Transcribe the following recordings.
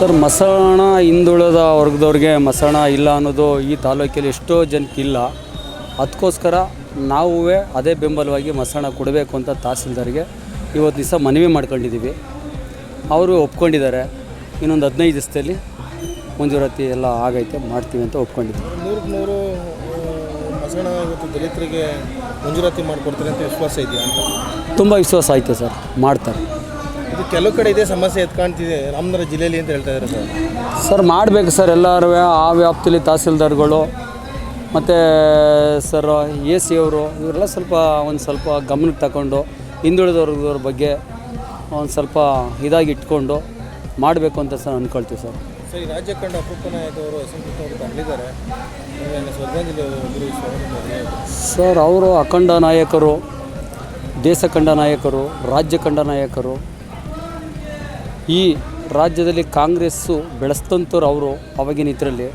Sir ಮಸಣ ಹಿಂದುಳಿದ ವರ್ಗದವ್ರಿಗೆ ಮಸಣ ಇಲ್ಲ ಅನ್ನೋದು ಈ ತಾಲೂಕಲ್ಲಿ ಎಷ್ಟೋ ಜನಕ್ಕಿಲ್ಲ ಅದಕ್ಕೋಸ್ಕರ ನಾವೇ ಅದೇ ಬೆಂಬಲವಾಗಿ ಮಸಣ ಕೊಡಬೇಕು ಅಂತ ತಹಸೀಲ್ದಾರ್ಗೆ ಇವತ್ತು ದಿವಸ ಮನವಿ ಮಾಡ್ಕೊಂಡಿದ್ದೀವಿ. ಅವರು ಒಪ್ಕೊಂಡಿದ್ದಾರೆ. ಇನ್ನೊಂದು ಹದಿನೈದು ದಿವಸದಲ್ಲಿ ಮಂಜೂರಾತಿ ಎಲ್ಲ ಆಗೈತೆ ಮಾಡ್ತೀವಿ ಅಂತ ಒಪ್ಕೊಂಡಿದ್ದೀವಿ. ನೂರಕ್ಕೆ ನೂರು ಮಸಣ ಇವತ್ತು ದಲಿತರಿಗೆ ಮಂಜೂರಾತಿ ಮಾಡಿಕೊಡ್ತಾರೆ ಅಂತ ವಿಶ್ವಾಸ ಇದೆಯಾ ಅಂತ? ತುಂಬ ವಿಶ್ವಾಸ ಆಯಿತು ಸರ್ ಮಾಡ್ತಾರೆ. ಇದು ಕೆಲವು ಕಡೆ ಇದೇ ಸಮಸ್ಯೆ ಎತ್ಕಾಣ್ತಿದೆ ರಾಮನಗರ ಜಿಲ್ಲೆಯಲ್ಲಿ ಅಂತ ಹೇಳ್ತಾ ಇದ್ದಾರೆ ಸರ್. ಸರ್ ಮಾಡಬೇಕು ಸರ್ ಎಲ್ಲರೂ ಆ ವ್ಯಾಪ್ತಿಲಿ ತಹಸೀಲ್ದಾರ್ಗಳು ಮತ್ತು ಸರ್ ಎ ಸಿ ಅವರು ಇವರೆಲ್ಲ ಸ್ವಲ್ಪ ಒಂದು ಸ್ವಲ್ಪ ಗಮನಕ್ಕೆ ತಗೊಂಡು ಹಿಂದುಳಿದವ್ರ ಬಗ್ಗೆ ಒಂದು ಸ್ವಲ್ಪ ಇದಾಗಿ ಇಟ್ಕೊಂಡು ಮಾಡಬೇಕು ಅಂತ ಸರ್ ಅಂದ್ಕೊಳ್ತೀವಿ ಸರ್. ಸರ್ ಈ ರಾಜ್ಯ ಕಂಡ ಅಪರೂಪ ನಾಯಕ ಅವರು ಅಸಂತೃಪ್ತ ತರಲಿದ್ದಾರೆ ನಿಮಗೆ ಶ್ರದ್ಧಾಂಜಲಿ ಗುರುವಿಸುವ ಸರ್ ಅವರು ಅಖಂಡ ನಾಯಕರು ದೇಶ ಕಂಡ ನಾಯಕರು ರಾಜ್ಯ ಕಂಡ ನಾಯಕರು ಈ ರಾಜ್ಯದಲ್ಲಿ ಕಾಂಗ್ರೆಸ್ಸು ಬೆಳೆಸ್ತಂಥವ್ರು ಅವರು ಅವಾಗಿನ ಇದರಲ್ಲಿ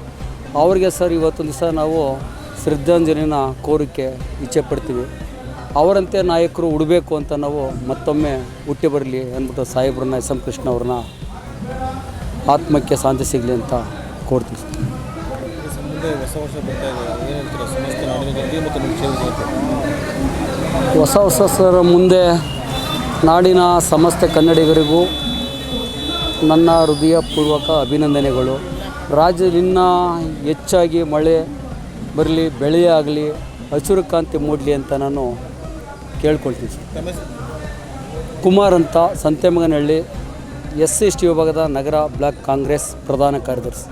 ಅವ್ರಿಗೆ ಸರ್ ಇವತ್ತೊಂದು ದಿವಸ ನಾವು ಶ್ರದ್ಧಾಂಜಲಿನ ಕೋರಿಕೆ ಇಚ್ಛೆ ಪಡ್ತೀವಿ. ಅವರಂತೆ ನಾಯಕರು ಉಡಬೇಕು ಅಂತ ನಾವು ಮತ್ತೊಮ್ಮೆ ಹುಟ್ಟಿ ಬರಲಿ ಅಂದ್ಬಿಟ್ಟು ಸಾಹೇಬ್ರನ್ನ, ಎಸ್ ಎಂ ಕೃಷ್ಣ ಅವ್ರನ್ನ ಆತ್ಮಕ್ಕೆ ಶಾಂತಿ ಸಿಗಲಿ ಅಂತ ಕೋರ್ತೀವಿ ಹೊಸ ಹೊಸ ಸರ್ ಮುಂದೆ ನಾಡಿನ ಸಮಸ್ತ ಕನ್ನಡಿಗರಿಗೂ ನನ್ನ ಹೃದಯಪೂರ್ವಕ ಅಭಿನಂದನೆಗಳು. ರಾಜ್ಯದಿಂದ ಹೆಚ್ಚಾಗಿ ಮಳೆ ಬರಲಿ, ಬೆಳೆ ಆಗಲಿ, ಹಸಿರು ಕಾಂತಿ ಮೂಡಲಿ ಅಂತ ನಾನು ಕೇಳ್ಕೊಳ್ತೀನಿ ಸರ್. ಕುಮಾರ್ ಅಂತ ಸಂತೆಮಗನಹಳ್ಳಿ, ಎಸ್ ಎಸ್ ಟಿ ವಿಭಾಗದ ನಗರ ಬ್ಲಾಕ್ ಕಾಂಗ್ರೆಸ್ ಪ್ರಧಾನ ಕಾರ್ಯದರ್ಶಿ.